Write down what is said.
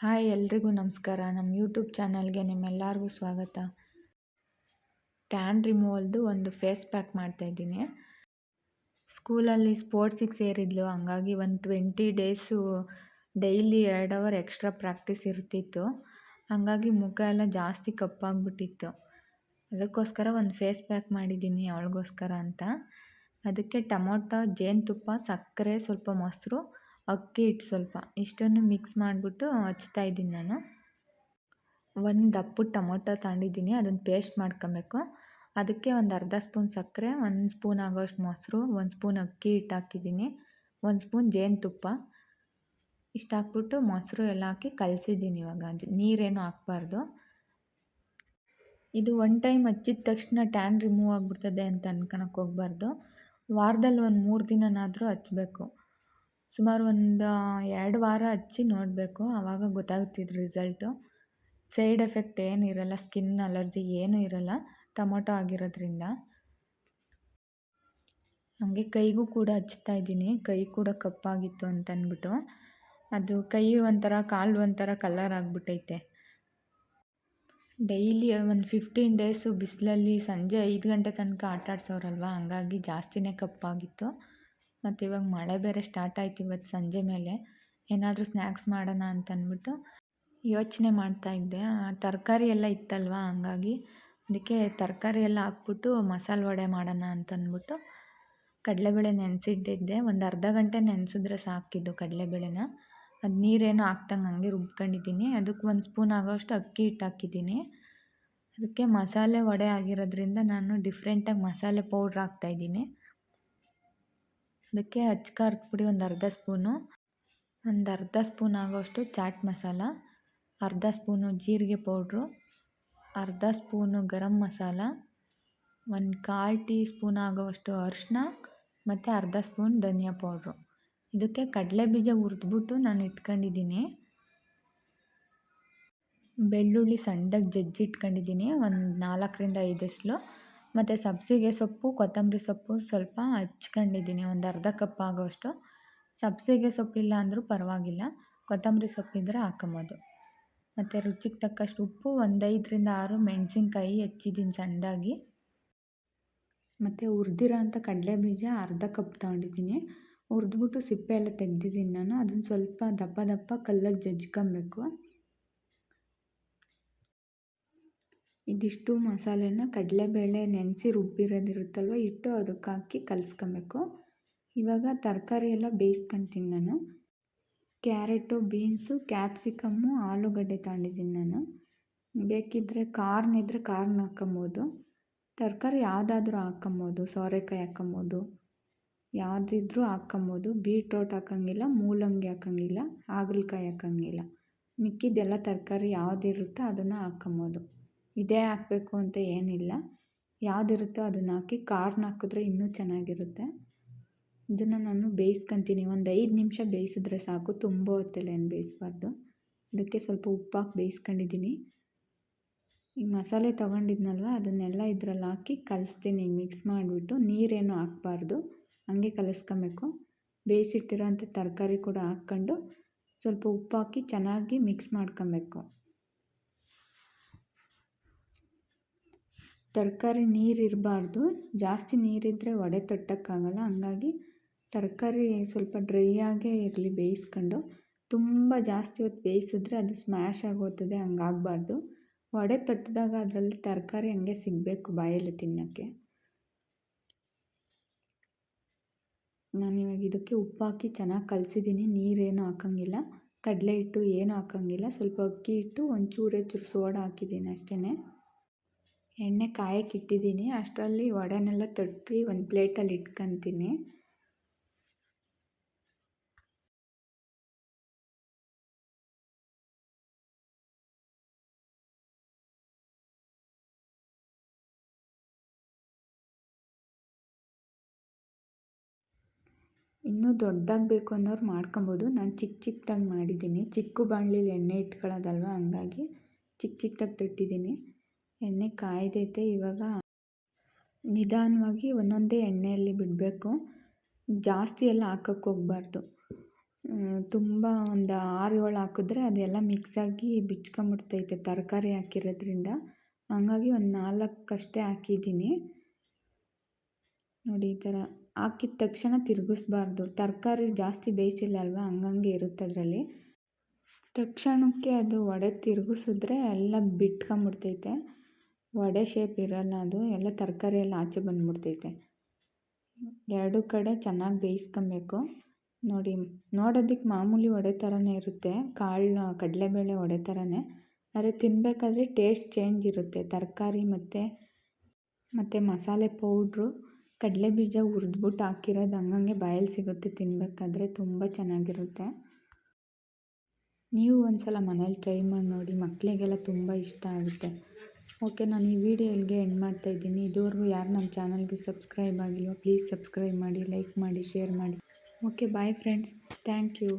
Hi ಎಲ್ರಿಗೂ ನಮಸ್ಕಾರ. ನಮ್ಮ ಯೂಟ್ಯೂಬ್ ಚಾನಲ್ಗೆ ನಿಮ್ಮೆಲ್ಲರಿಗೂ ಸ್ವಾಗತ. ಟ್ಯಾನ್ ರಿಮೂವಲ್ದು ಒಂದು ಫೇಸ್ ಪ್ಯಾಕ್ ಮಾಡ್ತಾಯಿದ್ದೀನಿ ಸ್ಕೂಲಲ್ಲಿ ಸ್ಪೋರ್ಟ್ಸಿಗೆ ಸೇರಿದ್ಲು. ಹಂಗಾಗಿ ಒಂದು ಟ್ವೆಂಟಿ ಡೇಸು ಡೈಲಿ ಎರಡು ಅವರ್ ಎಕ್ಸ್ಟ್ರಾ ಪ್ರಾಕ್ಟೀಸ್ ಇರ್ತಿತ್ತು. ಹಾಗಾಗಿ ಮುಖ ಎಲ್ಲ ಜಾಸ್ತಿ ಕಪ್ಪಾಗ್ಬಿಟ್ಟಿತ್ತು. ಅದಕ್ಕೋಸ್ಕರ ಒಂದು ಫೇಸ್ ಪ್ಯಾಕ್ ಮಾಡಿದ್ದೀನಿ ಅವಳಿಗೋಸ್ಕರ ಅಂತ. ಅದಕ್ಕೆ ಟೊಮೊಟೊ, ಜೇನುತುಪ್ಪ, ಸಕ್ಕರೆ, ಸ್ವಲ್ಪ ಮೊಸರು ಅಕ್ಕಿ ಹಿಟ್ಟು ಸ್ವಲ್ಪ ಇಷ್ಟನ್ನು ಮಿಕ್ಸ್ ಮಾಡಿಬಿಟ್ಟು ಹಚ್ತಾ ಇದ್ದೀನಿ ನಾನು. ಒಂದು ದಪ್ಪು ಟೊಮೊಟೊ ತಗೊಂಡಿದ್ದೀನಿ, ಅದನ್ನು ಪೇಸ್ಟ್ ಮಾಡ್ಕೊಬೇಕು. ಅದಕ್ಕೆ ಒಂದು ಅರ್ಧ ಸ್ಪೂನ್ ಸಕ್ಕರೆ, ಒಂದು ಸ್ಪೂನ್ ಆಗೋಷ್ಟು ಮೊಸರು, ಒಂದು ಸ್ಪೂನ್ ಅಕ್ಕಿ ಹಿಟ್ಟು ಹಾಕಿದ್ದೀನಿ. ಒಂದು ಸ್ಪೂನ್ ಜೇನುತುಪ್ಪ. ಇಷ್ಟು ಹಾಕ್ಬಿಟ್ಟು ಮೊಸರು ಎಲ್ಲ ಹಾಕಿ ಕಲಸಿದ್ದೀನಿ ಇವಾಗ. ನೀರೇನು ಹಾಕ್ಬಾರ್ದು. ಇದು ಒನ್ ಟೈಮ್ ಹಚ್ಚಿದ ತಕ್ಷಣ ಟ್ಯಾನ್ ರಿಮೂವ್ ಆಗಿಬಿಡ್ತದೆ ಅಂತ ಅನ್ಕೊಳಕ್ಕೆ ಹೋಗ್ಬಾರ್ದು. ವಾರದಲ್ಲಿ ಒಂದು ಮೂರು ದಿನನಾದರೂ ಹಚ್ಬೇಕು. ಸುಮಾರು ಒಂದು ಎರಡು ವಾರ ಹಚ್ಚಿ ನೋಡಬೇಕು. ಆವಾಗ ಗೊತ್ತಾಗ್ತಿದ್ದು ರಿಸಲ್ಟು ಸೈಡ್ ಎಫೆಕ್ಟ್ ಏನು ಇರಲ್ಲ ಸ್ಕಿನ್ ಅಲರ್ಜಿ ಏನೂ ಇರಲ್ಲ, ಟೊಮೊಟೊ ಆಗಿರೋದ್ರಿಂದ. ಹಾಗೆ ಕೈಗೂ ಕೂಡ ಹಚ್ತಾ ಇದ್ದೀನಿ. ಕೈ ಕೂಡ ಕಪ್ಪಾಗಿತ್ತು ಅಂತ ಅಂದ್ಬಿಟ್ಟು ಅದು ಕೈ ಒಂಥರ, ಕಾಲು ಒಂಥರ ಕಲರ್ ಆಗಿಬಿಟ್ಟೈತೆ. ಡೈಲಿ ಒಂದು ಫಿಫ್ಟೀನ್ ಡೇಸು ಬಿಸಿಲಲ್ಲಿ ಸಂಜೆ ಐದು ಗಂಟೆ ತನಕ ಆಟ ಆಡ್ಸೋರಲ್ವ ಹಂಗಾಗಿ ಜಾಸ್ತಿನೇ ಕಪ್ಪಾಗಿತ್ತು. ಮತ್ತು ಇವಾಗ ಮಳೆ ಬೇರೆ ಸ್ಟಾರ್ಟ್ ಆಯ್ತು ಇವತ್ತು ಸಂಜೆ ಮೇಲೆ. ಏನಾದರೂ ಸ್ನ್ಯಾಕ್ಸ್ ಮಾಡೋಣ ಅಂತ ಅಂದ್ಬಿಟ್ಟು ಯೋಚನೆ ಮಾಡ್ತಾಯಿದ್ದೆ ತರಕಾರಿ ಎಲ್ಲ ಇತ್ತಲ್ವ ಹಂಗಾಗಿ. ಅದಕ್ಕೆ ತರಕಾರಿ ಎಲ್ಲ ಹಾಕ್ಬಿಟ್ಟು ಮಸಾಲೆ ವಡೆ ಮಾಡೋಣ ಅಂತ ಅಂದ್ಬಿಟ್ಟು ಕಡಲೆಬೇಳೆ ನೆನೆಸಿಟ್ಟಿದ್ದೆ. ಒಂದು ಅರ್ಧ ಗಂಟೆ ನೆನೆಸಿದ್ರೆ ಸಾಕಿದ್ದು ಕಡಲೆಬೇಳೆನ. ಅದು ನೀರೇನು ಹಾಕ್ದಂಗೆ ಹಂಗೆ ರುಬ್ಕೊಂಡಿದ್ದೀನಿ. ಅದಕ್ಕೆ ಒಂದು ಸ್ಪೂನ್ ಆಗೋಷ್ಟು ಅಕ್ಕಿ ಹಿಟ್ಟು ಹಾಕಿದ್ದೀನಿ ಅದಕ್ಕೆ ಮಸಾಲೆ ವಡೆ ಆಗಿರೋದ್ರಿಂದ ನಾನು ಡಿಫ್ರೆಂಟಾಗಿ ಮಸಾಲೆ ಪೌಡ್ರ್ ಹಾಕ್ತಾಯಿದ್ದೀನಿ ಅದಕ್ಕೆ ಅಚ್ಚ ಖಾರದ ಪುಡಿ ಒಂದು ಅರ್ಧ ಸ್ಪೂನು, ಒಂದು ಅರ್ಧ ಸ್ಪೂನ್ ಆಗೋಷ್ಟು ಚಾಟ್ ಮಸಾಲ, ಅರ್ಧ ಸ್ಪೂನು ಜೀರಿಗೆ ಪೌಡ್ರು, ಅರ್ಧ ಸ್ಪೂನು ಗರಂ ಮಸಾಲ, ಒಂದು ಕಾಲು ಟೀ ಸ್ಪೂನ್ ಆಗೋವಷ್ಟು ಅರಿಶಿನ ಮತ್ತು ಅರ್ಧ ಸ್ಪೂನ್ ಧನಿಯಾ ಪೌಡ್ರು. ಇದಕ್ಕೆ ಕಡಲೆ ಬೀಜ ಹುರಿದ್ಬಿಟ್ಟು ನಾನು ಇಟ್ಕೊಂಡಿದ್ದೀನಿ. ಬೆಳ್ಳುಳ್ಳಿ ಸಣ್ಣದಾಗಿ ಜಜ್ಜಿ ಇಟ್ಕೊಂಡಿದ್ದೀನಿ ಒಂದು ನಾಲ್ಕರಿಂದ ಐದು ಎಸ್ಲು ಮತ್ತು ಸಬ್ಬಸಿಗೆ ಸೊಪ್ಪು, ಕೊತ್ತಂಬರಿ ಸೊಪ್ಪು ಸ್ವಲ್ಪ ಹಚ್ಕೊಂಡಿದ್ದೀನಿ, ಒಂದು ಅರ್ಧ ಕಪ್ ಆಗೋಷ್ಟು ಸಬ್ಬಸಿಗೆ ಸೊಪ್ಪಿಲ್ಲ ಅಂದರೂ ಪರವಾಗಿಲ್ಲ. ಕೊತ್ತಂಬರಿ ಸೊಪ್ಪಿದ್ದರೆ ಹಾಕೊಬೋದು. ಮತ್ತು ರುಚಿಗೆ ತಕ್ಕಷ್ಟು ಉಪ್ಪು, ಒಂದು ಐದರಿಂದ ಆರು ಮೆಣಸಿನ್ಕಾಯಿ ಹೆಚ್ಚಿದ್ದೀನಿ ಸಣ್ಣದಾಗಿ. ಮತ್ತು ಹುರಿದಿರೋ ಕಡಲೆ ಬೀಜ ಅರ್ಧ ಕಪ್ ತೊಗೊಂಡಿದ್ದೀನಿ. ಹುರಿದ್ಬಿಟ್ಟು ಸಿಪ್ಪೆ ಎಲ್ಲ ತೆಗ್ದಿದ್ದೀನಿ ನಾನು. ಅದನ್ನು ಸ್ವಲ್ಪ ದಪ್ಪ ದಪ್ಪ ಕಲ್ಲಲ್ಲಿ ಜಜ್ಕೊಬೇಕು ಇದಿಷ್ಟು ಮಸಾಲೆನ ಕಡಲೆಬೇಳೆ ನೆನೆಸಿ ರುಬ್ಬಿರೋದಿರುತ್ತಲ್ವ, ಇಟ್ಟು ಅದಕ್ಕೆ ಹಾಕಿ ಕಲಸ್ಕೊಬೇಕು. ಇವಾಗ ತರಕಾರಿ ಎಲ್ಲ ಬೇಯಿಸ್ಕೊತೀನಿ ನಾನು. ಕ್ಯಾರೆಟು, ಬೀನ್ಸು, ಕ್ಯಾಪ್ಸಿಕಮ್ಮು, ಆಲೂಗಡ್ಡೆ ತಗೊಂಡಿದ್ದೀನಿ ನಾನು. ಬೇಕಿದ್ದರೆ ಕಾರ್ನ್ ಇದ್ದರೆ ಕಾರ್ನ್ ಹಾಕ್ಕೊಬೋದು. ತರಕಾರಿ ಯಾವುದಾದ್ರೂ ಹಾಕ್ಕೊಬೋದು, ಸೋರೆಕಾಯಿ ಹಾಕ್ಕೊಬೋದು, ಯಾವುದಿದ್ರೂ ಹಾಕ್ಕೊಬೋದು. ಬೀಟ್ರೋಟ್ ಹಾಕೋಂಗಿಲ್ಲ, ಮೂಲಂಗಿ ಹಾಕೋಂಗಿಲ್ಲ, ಹಾಗಲಕಾಯಿ ಹಾಕೋಂಗಿಲ್ಲ. ಮಿಕ್ಕಿದ್ದೆಲ್ಲ ತರಕಾರಿ ಯಾವುದಿರುತ್ತೋ ಅದನ್ನು ಹಾಕ್ಕೊಬೋದು. ಇದೇ ಹಾಕಬೇಕು ಅಂತ ಏನಿಲ್ಲ. ಯಾವುದಿರುತ್ತೋ ಅದನ್ನು ಹಾಕಿ ಕಾರ್ನ್ ಹಾಕಿದ್ರೆ ಇನ್ನೂ ಚೆನ್ನಾಗಿರುತ್ತೆ. ಇದನ್ನು ನಾನು ಬೇಯಿಸ್ಕೊತೀನಿ. ಒಂದು ಐದು ನಿಮಿಷ ಬೇಯಿಸಿದ್ರೆ ಸಾಕು. ತುಂಬ ಹೊತ್ತೆಲ್ಲ ಏನು ಬೇಯಿಸ್ಬಾರ್ದು. ಅದಕ್ಕೆ ಸ್ವಲ್ಪ ಉಪ್ಪು ಬೇಯಿಸ್ಕೊಂಡಿದ್ದೀನಿ. ಈ ಮಸಾಲೆ ತೊಗೊಂಡಿದ್ನಲ್ವ? ಅದನ್ನೆಲ್ಲ ಇದರಲ್ಲಿ ಹಾಕಿ ಕಲಿಸ್ತೀನಿ. ಮಿಕ್ಸ್ ಮಾಡಿಬಿಟ್ಟು ನೀರೇನು ಹಾಕ್ಬಾರ್ದು. ಹಂಗೆ ಕಲಿಸ್ಕೊಬೇಕು. ಬೇಯಿಸಿಟ್ಟಿರೋಂಥ ತರಕಾರಿ ಕೂಡ ಹಾಕ್ಕೊಂಡು ಸ್ವಲ್ಪ ಉಪ್ಪು ಹಾಕಿ ಚೆನ್ನಾಗಿ ಮಿಕ್ಸ್ ಮಾಡ್ಕೊಬೇಕು. ತರಕಾರಿ ನೀರು ಇರಬಾರ್ದು. ಜಾಸ್ತಿ ನೀರಿದ್ದರೆ ವಡೆ ತಟ್ಟಕ್ಕಾಗಲ್ಲ. ಹಂಗಾಗಿ ತರಕಾರಿ ಸ್ವಲ್ಪ ಡ್ರೈ ಆಗೇ ಇರಲಿ ಬೇಯಿಸ್ಕೊಂಡು. ತುಂಬ ಜಾಸ್ತಿ ಹೊತ್ತು ಬೇಯಿಸಿದ್ರೆ ಅದು ಸ್ಮ್ಯಾಶ್ ಆಗೋಗ್ತದೆ ಹಂಗಾಗಬಾರ್ದು. ವಡೆ ತಟ್ಟಿದಾಗ ಅದರಲ್ಲಿ ತರಕಾರಿ ಹಂಗೆ ಸಿಗಬೇಕು ಬಾಯಲ್ಲಿ ತಿನ್ನೋಕ್ಕೆ. ನಾನಿವಾಗ ಇದಕ್ಕೆ ಉಪ್ಪು ಹಾಕಿ ಚೆನ್ನಾಗಿ ಕಲಸಿದ್ದೀನಿ ನೀರೇನು ಹಾಕೋಂಗಿಲ್ಲ. ಕಡಲೆ ಹಿಟ್ಟು ಏನೂ ಹಾಕೋಂಗಿಲ್ಲ. ಸ್ವಲ್ಪ ಅಕ್ಕಿ ಹಿಟ್ಟು, ಒಂಚೂರೇ ಚೂರು ಸೋಡಾ ಹಾಕಿದ್ದೀನಿ ಅಷ್ಟೇ ಎಣ್ಣೆ ಕಾಯಕ್ಕೆ ಇಟ್ಟಿದ್ದೀನಿ ಅಷ್ಟರಲ್ಲಿ ವಡೆನೆಲ್ಲ ತಟ್ಟಿ ಒಂದು ಪ್ಲೇಟಲ್ಲಿ ಇಟ್ಕೊತೀನಿ. ಇನ್ನೂ ದೊಡ್ಡದಾಗಿ ಬೇಕು ಅನ್ನೋರು ಮಾಡ್ಕೊಬೋದು. ನಾನು ಚಿಕ್ಕ ಚಿಕ್ಕದಾಗಿ ಮಾಡಿದ್ದೀನಿ. ಚಿಕ್ಕ ಬಾಣಲಿಲಿ ಎಣ್ಣೆ ಇಟ್ಕೊಳ್ಳೋದಲ್ವ ಹಂಗಾಗಿ ಚಿಕ್ಕ ಚಿಕ್ಕದಾಗಿ ತಟ್ಟಿದ್ದೀನಿ. ಎಣ್ಣೆ ಕಾಯ್ದೈತೆ ಇವಾಗ. ನಿಧಾನವಾಗಿ ಒಂದೊಂದೇ ಎಣ್ಣೆಯಲ್ಲಿ ಬಿಡಬೇಕು. ಜಾಸ್ತಿ ಎಲ್ಲ ಹಾಕಕ್ಕೆ ಹೋಗ್ಬಾರ್ದು. ತುಂಬ ಒಂದು ಆರು ಏಳು ಹಾಕಿದ್ರೆ ಅದೆಲ್ಲ ಮಿಕ್ಸಾಗಿ ಬಿಚ್ಕೊಂಬಿಡ್ತೈತೆ ತರಕಾರಿ ಹಾಕಿರೋದ್ರಿಂದ. ಹಂಗಾಗಿ ಒಂದು ನಾಲ್ಕಷ್ಟೇ ಹಾಕಿದ್ದೀನಿ. ನೋಡಿ ಈ ಥರ. ಹಾಕಿದ ತಕ್ಷಣ ತಿರುಗಿಸ್ಬಾರ್ದು. ತರಕಾರಿ ಜಾಸ್ತಿ ಬೇಯಿಸಿಲ್ಲ ಅಲ್ವಾ? ಹಂಗಂಗೆ ಇರುತ್ತೆ ಅದರಲ್ಲಿ. ತಕ್ಷಣಕ್ಕೆ ಅದು ಒಡೆ ತಿರುಗಿಸಿದ್ರೆ ಎಲ್ಲ ಬಿಟ್ಕೊಂಬಿಡ್ತೈತೆ ವಡೆ ಶೇಪ್ ಇರೋಲ್ಲ ಅದು, ಎಲ್ಲ ತರಕಾರಿ ಎಲ್ಲ ಆಚೆ ಬಂದ್ಬಿಡ್ತೈತೆ. ಎರಡು ಕಡೆ ಚೆನ್ನಾಗಿ ಬೇಯಿಸ್ಕೊಬೇಕು. ನೋಡಿ, ನೋಡೋದಕ್ಕೆ ಮಾಮೂಲಿ ವಡೆ ಥರನೇ ಇರುತ್ತೆ, ಕಾಳು, ಕಡಲೆಬೇಳೆ ವಡೆ ಥರನೇ ಆದರೆ ತಿನ್ನಬೇಕಾದ್ರೆ ಟೇಸ್ಟ್ ಚೇಂಜ್ ಇರುತ್ತೆ. ತರಕಾರಿ ಮತ್ತು ಮತ್ತು ಮಸಾಲೆ ಪೌಡ್ರು ಕಡಲೆ ಬೀಜ ಹುರಿದ್ಬಿಟ್ಟು ಹಾಕಿರೋದು ಹಂಗಂಗೆ ಬಾಯಲ್ಲಿ ಸಿಗುತ್ತೆ ತಿನ್ನಬೇಕಾದ್ರೆ ತುಂಬ ಚೆನ್ನಾಗಿರುತ್ತೆ. ನೀವು ಒಂದು ಸಲ ಮನೇಲಿ ಟ್ರೈ ಮಾಡಿ ನೋಡಿ ಮಕ್ಕಳಿಗೆಲ್ಲ ತುಂಬ ಇಷ್ಟ ಆಗುತ್ತೆ. ಓಕೆ, ನಾನು ಈ ವಿಡಿಯೋ ಇಲ್ಲಿಗೆ ಎಂಡ್ ಮಾಡ್ತಾ ಇದ್ದೀನಿ. ಇದುವರೆಗೂ ಯಾರು ನಮ್ಮ ಚಾನಲ್ಗೆ ಸಬ್ಸ್ಕ್ರೈಬ್ ಆಗಿಲ್ವೋ ಪ್ಲೀಸ್ ಸಬ್ಸ್ಕ್ರೈಬ್ ಮಾಡಿ ಲೈಕ್ ಮಾಡಿ ಶೇರ್ ಮಾಡಿ. Okay bye friends thank you